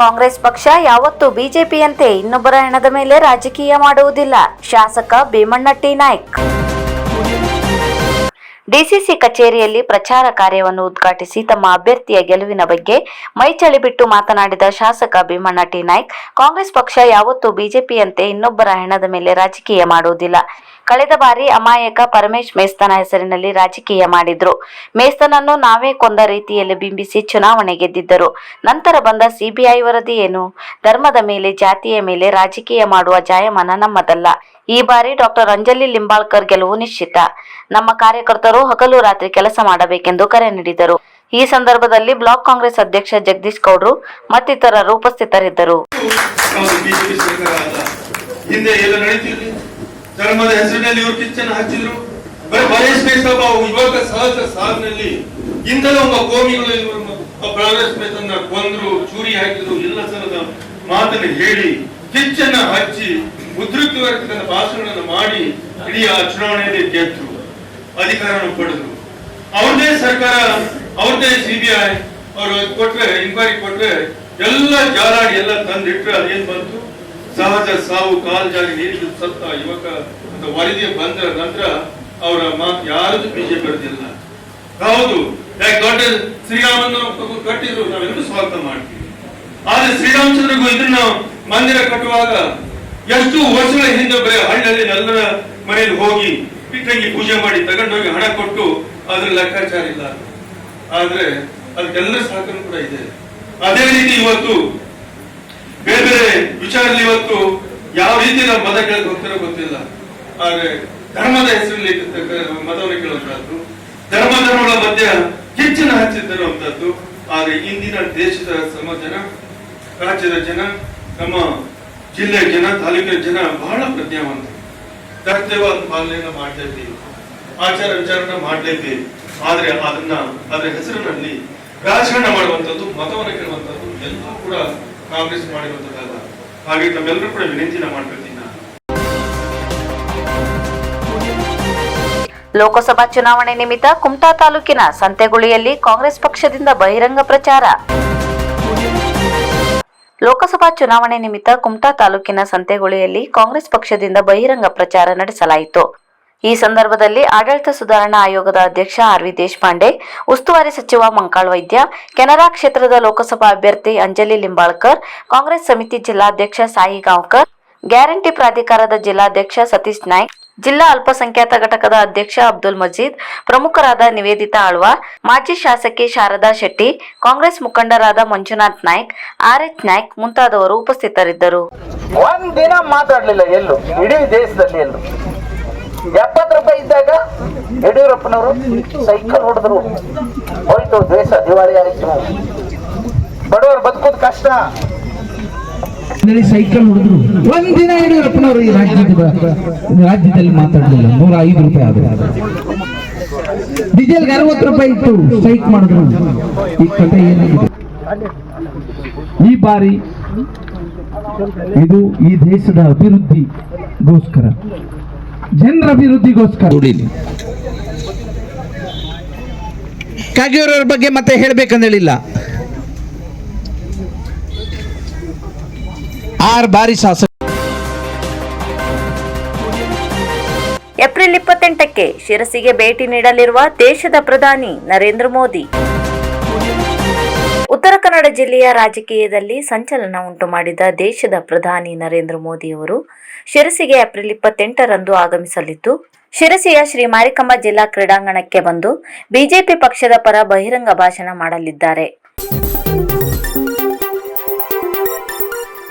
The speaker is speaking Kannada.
ಕಾಂಗ್ರೆಸ್ ಪಕ್ಷ ಯಾವತ್ತೂ ಬಿಜೆಪಿಯಂತೆ ಇನ್ನೊಬ್ಬರ ಹೆಣದ ಮೇಲೆ ರಾಜಕೀಯ ಮಾಡುವುದಿಲ್ಲ. ಶಾಸಕ ಭೀಮಣ್ಣ ಟಿ ನಾಯ್ಕ್. ಡಿಸಿಸಿ ಕಚೇರಿಯಲ್ಲಿ ಪ್ರಚಾರ ಕಾರ್ಯವನ್ನು ಉದ್ಘಾಟಿಸಿ ತಮ್ಮ ಅಭ್ಯರ್ಥಿಯ ಗೆಲುವಿನ ಬಗ್ಗೆ ಮೈಚಳಿ ಬಿಟ್ಟು ಮಾತನಾಡಿದ ಶಾಸಕ ಭೀಮಣ್ಣ ಟಿ ನಾಯ್ಕ್, ಕಾಂಗ್ರೆಸ್ ಪಕ್ಷ ಯಾವತ್ತೂ ಬಿಜೆಪಿಯಂತೆ ಇನ್ನೊಬ್ಬರ ಹೆಣದ ಮೇಲೆ ರಾಜಕೀಯ ಮಾಡುವುದಿಲ್ಲ. ಕಳೆದ ಬಾರಿ ಅಮಾಯಕ ಪರಮೇಶ್ ಮೇಸ್ತನ ಹೆಸರಿನಲ್ಲಿ ರಾಜಕೀಯ ಮಾಡಿದ್ರು. ಮೇಸ್ತನನ್ನು ನಾವೇ ಕೊಂದ ರೀತಿಯಲ್ಲಿ ಬಿಂಬಿಸಿ ಚುನಾವಣೆ ಗೆದ್ದಿದ್ದರು. ನಂತರ ಬಂದ ಸಿಬಿಐ ವರದಿ ಏನು? ಧರ್ಮದ ಮೇಲೆ, ಜಾತಿಯ ಮೇಲೆ ರಾಜಕೀಯ ಮಾಡುವ ಜಾಯಮಾನ ನಮ್ಮದಲ್ಲ. ಈ ಬಾರಿ ಡಾಕ್ಟರ್ ಅಂಜಲಿ ಲಿಂಬಾಳ್ಕರ್ ಗೆಲುವು ನಿಶ್ಚಿತ. ನಮ್ಮ ಕಾರ್ಯಕರ್ತರು ಹಗಲು ರಾತ್ರಿ ಕೆಲಸ ಮಾಡಬೇಕೆಂದು ಕರೆ ನೀಡಿದರು. ಈ ಸಂದರ್ಭದಲ್ಲಿ ಬ್ಲಾಕ್ ಕಾಂಗ್ರೆಸ್ ಅಧ್ಯಕ್ಷ ಜಗದೀಶ್ ಗೌಡ್ರು ಮತ್ತಿತರರು ಉಪಸ್ಥಿತರಿದ್ದರು. ಧರ್ಮದ ಹೆಸರಿನಲ್ಲಿ ಇವರು ಕಿಚ್ಚನ್ನು ಹಚ್ಚಿದ್ರು ಮಹೇಶ್ ಮೇಸಬ ಯುವಕ ಸಹಜ ಸಾಲಿನಲ್ಲಿ ಇಂದಲೇ ಒಬ್ಬ ಕೋಮಿಗಳು ಮೇಸನ್ನ ಕೊಂದ್ರು ಚೂರಿ ಹಾಕಿದ್ರು, ಎಲ್ಲ ಸಲದ ಮಾತನ್ನು ಹೇಳಿ ಕಿಚ್ಚನ್ನ ಹಚ್ಚಿ ಉದ್ರಿಕ್ತವಾಗಿರ್ತಕ್ಕಂಥ ಭಾಷಣಗಳನ್ನು ಮಾಡಿ ಇಡೀ ಆ ಚುನಾವಣೆಯಲ್ಲಿ ಗೆದ್ರು, ಅಧಿಕಾರವನ್ನು ಪಡೆದ್ರು. ಅವ್ರದೇ ಸರ್ಕಾರ, ಅವ್ರದೇ ಸಿಬಿಐ ಅವರು ಕೊಟ್ರೆ ಇನ್ಕ್ವೈರಿ ಕೊಟ್ರೆ ಎಲ್ಲ ಜಾಲಾಡಿ ಎಲ್ಲ ತಂದಿಟ್ರೆ ಅದೇನ್ ಬಂತು? ಸಹಜ ಸಾವು ಕಾಲ್ ಜಾರಿ ಸತ್ತ ಯುವಕ ಅಂತ ವರದಿ ಬಂದ ನಂತರ ಅವರ ಮಾತು ಯಾರದು ಬಿಜೆಪಿ ಬರೆದಿಲ್ಲ ಹೌದು. ಯಾಕೆ ದೊಡ್ಡ ಶ್ರೀರಾಮನ ಕಟ್ಟಿದ್ರು, ನಾವೆಲ್ಲರೂ ಸ್ವಾಗತ ಮಾಡ್ತೀವಿ. ಆದ್ರೆ ಶ್ರೀರಾಮಚಂದ್ರಗೂ ಇದನ್ನ ಮಂದಿರ ಕಟ್ಟುವಾಗ ಎಷ್ಟು ವರ್ಷಗಳ ಹಿಂದೆ ಬರೀ ಹಳ್ಳಿಯಲ್ಲಿ ಎಲ್ಲರ ಮನೆಯಲ್ಲಿ ಹೋಗಿ ಪಿಟ್ಟಂಗಿ ಪೂಜೆ ಮಾಡಿ ತಗೊಂಡೋಗಿ ಹಣ ಕೊಟ್ಟು ಅದ್ರ ಲೆಕ್ಕಾಚಾರ ಇಲ್ಲ. ಆದ್ರೆ ಅದಕ್ಕೆಲ್ಲ ಸಹಕಾರ ಕೂಡ ಇದೆ. ಅದೇ ರೀತಿ ಇವತ್ತು ಬೇರೆ ವಿಚಾರದಲ್ಲಿ ಇವತ್ತು ಯಾವ ರೀತಿ ನಾವು ಮತ ಕೇಳಕ್ ಹೋಗ್ತಾರೋ ಗೊತ್ತಿಲ್ಲ. ಆದ್ರೆ ಧರ್ಮದ ಹೆಸರಲ್ಲಿ ಮತವನ್ನು ಕೇಳುವಂತಹದ್ದು, ಧರ್ಮ ಧರ್ಮಗಳ ಮಧ್ಯ ಕಿಚ್ಚನ ಹಚ್ಚಿದ್ದರುವಂತದ್ದು ಆದ್ರೆ ಇಂದಿನ ದೇಶದ ಸಮ ಜನ, ರಾಜ್ಯದ ಜನ, ನಮ್ಮ ಜಿಲ್ಲೆಯ ಜನ, ತಾಲೂಕಿನ ಜನ ಬಹಳ ಪ್ರಜ್ಞಾವಂತ ಕರ್ತವ್ಯ ಪಾಲನೆಯನ್ನು ಮಾಡ್ತಾ ಇದ್ದೀವಿ. ಆಚಾರ ವಿಚಾರನ ಮಾಡ್ಲೇಬೇಕು ಆದ್ರೆ ಅದನ್ನ, ಅದರ ಹೆಸರಿನಲ್ಲಿ ರಾಜಕಾರಣ ಮಾಡುವಂತದ್ದು ಮತವನ್ನು ಕೇಳುವಂತದ್ದು ಎಲ್ಲವೂ ಕೂಡ ಕಾಂಗ್ರೆಸ್ ಮಾಡಿರುವಂತದ್ದಲ್ಲ ಹಾಗೆ ತಮ್ಮೆಲ್ಲರೂ ಕೂಡ ವಿನಂತಿನ ಮಾಡ್ಕೊಳ್ತೀನಿ ಲೋಕಸಭಾ ಚುನಾವಣೆ ನಿಮಿತ್ತ ಕುಮಟಾ ತಾಲೂಕಿನ ಸಂತೆಗುಳಿಯಲ್ಲಿ ಕಾಂಗ್ರೆಸ್ ಪಕ್ಷದಿಂದ ಬಹಿರಂಗ ಪ್ರಚಾರ. ಲೋಕಸಭಾ ಚುನಾವಣೆ ನಿಮಿತ್ತ ಕುಮಟಾ ತಾಲೂಕಿನ ಸಂತೆಗುಳಿಯಲ್ಲಿ ಕಾಂಗ್ರೆಸ್ ಪಕ್ಷದಿಂದ ಬಹಿರಂಗ ಪ್ರಚಾರ ನಡೆಸಲಾಯಿತು. ಈ ಸಂದರ್ಭದಲ್ಲಿ ಆಡಳಿತ ಸುಧಾರಣಾ ಆಯೋಗದ ಅಧ್ಯಕ್ಷ ಆರ್ ವಿ ದೇಶಪಾಂಡೆ, ಉಸ್ತುವಾರಿ ಸಚಿವ ಮಂಕಾಳ್ ವೈದ್ಯ, ಕೆನರಾ ಕ್ಷೇತ್ರದ ಲೋಕಸಭಾ ಅಭ್ಯರ್ಥಿ ಅಂಜಲಿ ಲಿಂಬಾಳ್ಕರ್, ಕಾಂಗ್ರೆಸ್ ಸಮಿತಿ ಜಿಲ್ಲಾಧ್ಯಕ್ಷ ಸಾಯಿ ಗಾಂವ್ಕರ್, ಗ್ಯಾರಂಟಿ ಪ್ರಾಧಿಕಾರದ ಜಿಲ್ಲಾಧ್ಯಕ್ಷ ಸತೀಶ್ ನಾಯ್ಕ್, ಜಿಲ್ಲಾ ಅಲ್ಪಸಂಖ್ಯಾತ ಘಟಕದ ಅಧ್ಯಕ್ಷ ಅಬ್ದುಲ್ ಮಜೀದ್, ಪ್ರಮುಖರಾದ ನಿವೇದಿತಾ ಆಳ್ವ, ಮಾಜಿ ಶಾಸಕಿ ಶಾರದಾ ಶೆಟ್ಟಿ, ಕಾಂಗ್ರೆಸ್ ಮುಖಂಡರಾದ ಮಂಜುನಾಥ್ ನಾಯ್ಕ್, ಆರ್ ಎಚ್ ನಾಯ್ಕ್ ಮುಂತಾದವರು ಉಪಸ್ಥಿತರಿದ್ದರು. ಒಂದಿನ ಮಾತಾಡಲಿಲ್ಲ ಎಲ್ಲೂ? ಇಡೀ ದೇಶದಲ್ಲಿ ಎಲ್ಲೂ? ಎಪ್ಪತ್ತು ರೂಪಾಯಿ ಇದ್ದಾಗ ಯಡಿಯೂರಪ್ಪನವರು ಸೈಕಲ್ ಹೊಡೆದ್ರು. ಹೋಯ್ತು ದೇಶ ದಿವಾಳಿ ಆಯ್ತು. ಬಡವರು ಬದುಕೋದು ಕಷ್ಟ. ಸೈಕಲ್ ಹೊಡೆದ್ರು. ಒಂದಿನ ಯಡಿಯೂರಪ್ಪನವರು ಈ ರಾಜ್ಯದ ರಾಜ್ಯದಲ್ಲಿ ಮಾತಾಡಲಿಲ್ಲ. ನೂರ ಐದು ರೂಪಾಯಿ ಆದ್ರೆ. ಡೀಸೆಲ್ಗೆ ಅರವತ್ತು ರೂಪಾಯಿ ಇತ್ತು. ಸ್ಟ್ರೈಕ್ ಮಾಡಿದ್ರು. ಈ ಕಥೆ ಏನಾಗಿದೆ? ಈ ಬಾರಿ ಇದು ಈ ದೇಶದ ಅಭಿವೃದ್ಧಿಗೋಸ್ಕರ. ಜನರ ಅಭಿವೃದ್ಧಿಗೋಸ್ಕರ ದುಡಿಲಿ. ಕಾಗೇರವ್ರ ಬಗ್ಗೆ ಮತ್ತೆ ಹೇಳ್ಬೇಕಂದೇಳಿಲ್ಲ. ಆರ್ ಬಾರಿ ಶಾಸಕ. ಏಪ್ರಿಲ್ ಇಪ್ಪತ್ತೆಂಟಕ್ಕೆ ಶಿರಸಿಗೆ ಭೇಟಿ ನೀಡಲಿರುವ ದೇಶದ ಪ್ರಧಾನಿ ನರೇಂದ್ರ ಮೋದಿ. ಉತ್ತರ ಕನ್ನಡ ಜಿಲ್ಲೆಯ ರಾಜಕೀಯದಲ್ಲಿ ಸಂಚಲನ ಉಂಟು ಮಾಡಿದ ದೇಶದ ಪ್ರಧಾನಿ ನರೇಂದ್ರ ಮೋದಿಯವರು ಶಿರಸಿಗೆ ಏಪ್ರಿಲ್ ಇಪ್ಪತ್ತೆಂಟರಂದು ಆಗಮಿಸಲಿದ್ದು, ಶಿರಸಿಯ ಶ್ರೀ ಮಾರಿಕಮ್ಮ ಜಿಲ್ಲಾ ಕ್ರೀಡಾಂಗಣಕ್ಕೆ ಬಂದು ಬಿಜೆಪಿ ಪಕ್ಷದ ಪರ ಬಹಿರಂಗ ಭಾಷಣ ಮಾಡಲಿದ್ದಾರೆ.